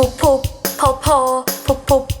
พุบพุบโพโพพุบพุบ